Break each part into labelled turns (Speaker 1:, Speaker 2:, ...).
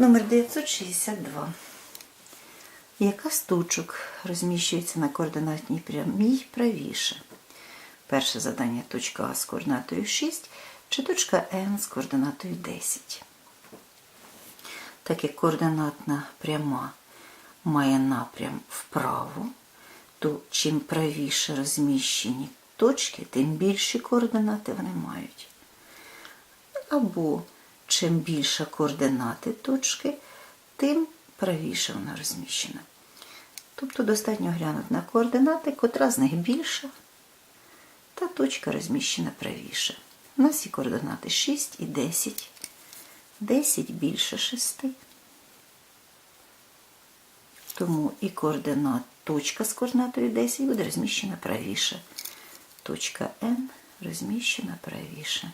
Speaker 1: Номер 962. Яка з точок розміщується на координатній прямій правіше? Перше завдання точка А з координатою 6 чи точка Н з координатою 10. Так як координатна пряма має напрям вправо, то чим правіше розміщені точки, тим більші координати вони мають. Або чим більше координати точки, тим правіше вона розміщена. Тобто достатньо глянути на координати, котра з них більша, та точка розміщена правіше. У нас є координати 6 і 10. 10 більше 6. Тому і координат, точка з координатою 10 буде розміщена правіше. Точка N розміщена правіше.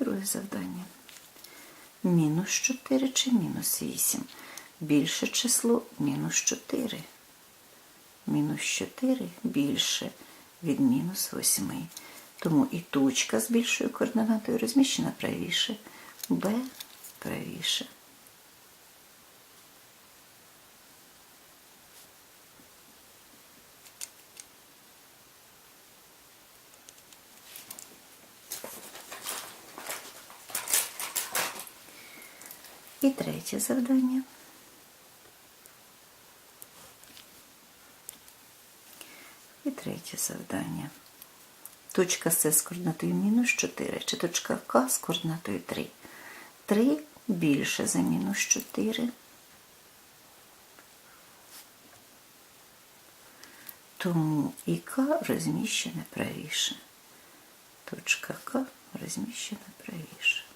Speaker 1: Друге завдання. Мінус 4 чи мінус 8. Більше число мінус 4. Мінус 4 більше від мінус 8. Тому і точка з більшою координатою розміщена правіше. Б правіше. І третє завдання. І третє завдання. Точка С з координатою мінус 4 чи точка К з координатою 3. 3 більше за мінус 4. Тому і К розміщене правіше. Точка К розміщена правіше.